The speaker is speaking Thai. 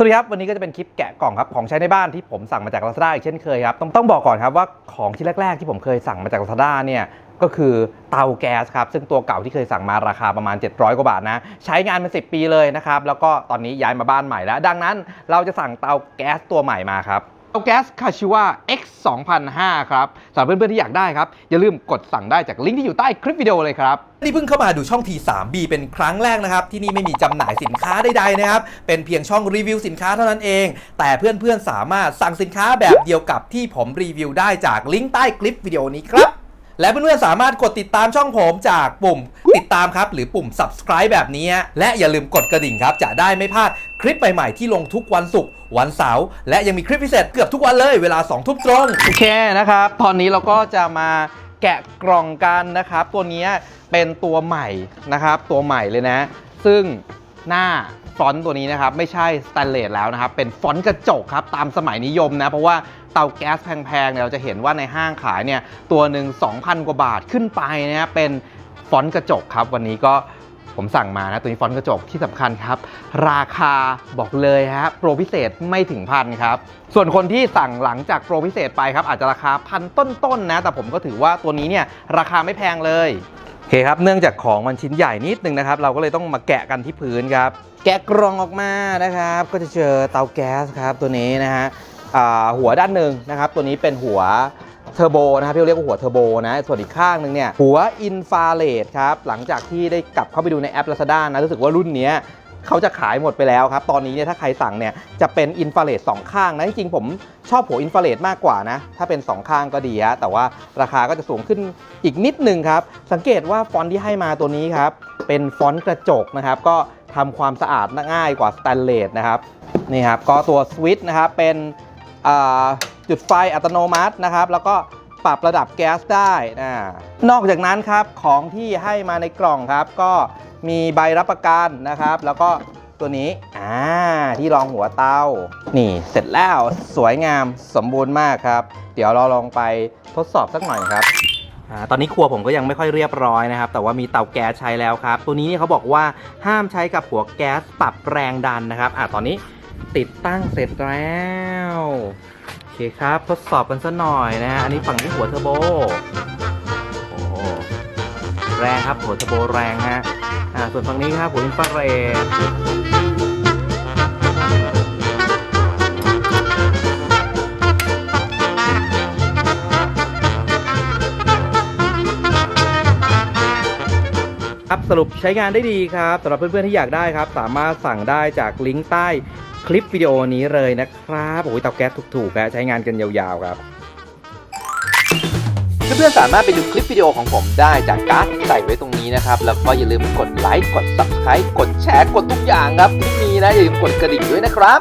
สวัสดีครับ วันนี้ก็จะเป็นคลิปแกะกล่องครับของใช้ในบ้านที่ผมสั่งมาจาก Lazada อีกเช่นเคยครับต้องต้องบอกก่อนครับว่าของที่แรก ๆ ที่ผมเคยสั่งมาจาก Lazada เนี่ยก็คือเตาแก๊สครับ ซึ่งตัวเก่าที่เคยสั่งมาราคาประมาณ 700 กว่าบาทนะ ใช้งานมา 10 ปีเลยนะครับ แล้วก็ตอนนี้ย้ายมาบ้านใหม่แล้ว ดังนั้นเราจะสั่งเตาแก๊สตัวใหม่มาครับเตาแก๊สคาชิวา X 2005 ครับสำหรับเพื่อนๆที่อยากได้ครับ อย่าลืมกดสั่งได้จากลิงก์ที่อยู่ใต้คลิปวิดีโอเลยครับ นี่เพิ่งเข้ามาดูช่อง T3B เป็นครั้งแรกนะครับ ที่นี่ไม่มีจำหน่ายสินค้าใดๆนะครับ เป็นเพียงช่องรีวิวสินค้าเท่านั้นเอง แต่เพื่อนๆสามารถสั่งสินค้าแบบเดียวกับที่ผมรีวิวได้จากลิงก์ใต้คลิปวิดีโอนี้ครับ และเพื่อนๆสามารถกดติดตามช่องผมจากปุ่มติดตามครับ หรือปุ่ม subscribe แบบนี้ และอย่าลืมกดกระดิ่งครับ จะได้ไม่พลาดคลิปใหม่ๆที่ลงทุกวันศุกร์วันเสาร์และยังมีคลิปพิเศษเกือบทุกวันเลยเวลา2ทุ่มตรงโอเคนะครับ ตอนนี้เราก็จะมาแกะกล่องกันนะครับ ตัวนี้เป็นตัวใหม่นะครับ ตัวใหม่เลยนะ ซึ่งหน้า ฟอนต์ตัวนี้นะครับไม่ใช่สแตนเลสแล้วนะครับเป็นฟอนต์กระจกครับตามสมัยนิยมนะเพราะว่าเตาแก๊สแพงๆเนี่ยเราจะเห็นว่าในห้างขายเนี่ยตัวหนึ่ง2,000 กว่าบาทขึ้นไปนะเป็นฟอนต์กระจกครับวันนี้ก็ผมสั่งมานะตัวนี้ฟอนต์กระจกที่สำคัญครับ ราคาบอกเลยฮะโปรพิเศษไม่ถึงพันครับ ส่วนคนที่สั่งหลังจากโปรพิเศษไปครับอาจจะราคาพันต้นๆนะแต่ผมก็ถือว่าตัวนี้เนี่ยราคาไม่แพงเลย เคครับ เนื่องจากของมันชิ้นใหญ่นิดนึงนะครับ เราก็เลยต้องมาแกะกันที่พื้นครับ แกะกรองออกมานะครับ ก็จะเจอเตาแก๊สครับตัวนี้นะฮะหัวด้านหนึ่งนะครับ ตัวนี้เป็นหัวเทอร์โบนะครับที่เรียกว่าหัวเทอร์โบนะส่วนอีกข้างหนึ่งเนี่ยหัวอินฟาเรดครับหลังจากที่ได้กลับเข้าไปดูในแอป Lazada นะรู้สึกว่ารุ่นเนี้ย เขาจะขายหมดไปแล้วครับ ตอนนี้เนี่ยถ้าใครสั่งเนี่ยจะเป็นอินฟราเรดสองข้างนะ จริงๆผมชอบหัวอินฟราเรดมากกว่านะ ถ้าเป็น 2 ข้างก็ดีฮะแต่ว่าราคาก็จะสูงขึ้นอีกนิดนึงครับ สังเกตว่าฟอนต์ที่ให้มาตัวนี้ครับ เป็นฟอนต์กระจกนะครับ ก็ทำความสะอาดง่ายกว่าสแตนเลสนะครับนี่ครับก็ตัวสวิตช์นะครับเป็นจุดไฟอัตโนมัตินะครับ แล้วก็ ปรับระดับแก๊สได้นะนอกจากนั้นครับของที่ให้มาในกล่องครับ ก็มีใบรับประกันนะครับ แล้วก็ตัวนี้อ่าที่รองหัวเตานี่เสร็จแล้วสวยงามสมบูรณ์มากครับ เดี๋ยวเราลองไปทดสอบสักหน่อยครับอตอนนี้ครัวผมก็ยังไม่ค่อยเรียบร้อยนะครับ แต่ว่ามีเตาแก๊สใช้แล้วครับ ตัวนี้เนี่เขาบอกว่าห้ามใช้กับหัวแก๊สปรับแรงดันนะครับอ่าตอนนี้ติดตั้งเสร็จแล้ว คครับ ทดสอบกันสักหน่อยนะฮะ อันนี้ฝั่งที่หัวเทอร์โบ โอ้แรงครับหัวเทอร์โบแรงฮะ อ่า ส่วนฝั่งนี้ครับหัวอินฟราเรด ครับสรุปใช้งานได้ดีครับสำหรับเพื่อนๆที่อยากได้ครับ สามารถสั่งได้จากลิงก์ใต้คลิปวิดีโอนี้เลยนะครับโอ้ยเตาแก๊สถูกๆนะใช้งานกันยาวๆครับ เพื่อนๆสามารถไปดูคลิปวิดีโอของผมได้จากการ์ดที่ใส่ไว้ตรงนี้นะครับ แล้วก็อย่าลืมกดไลค์กด subscribe กดแชร์กดทุกอย่างครับที่มีนะอย่าลืมกดกระดิ่งด้วยนะครับ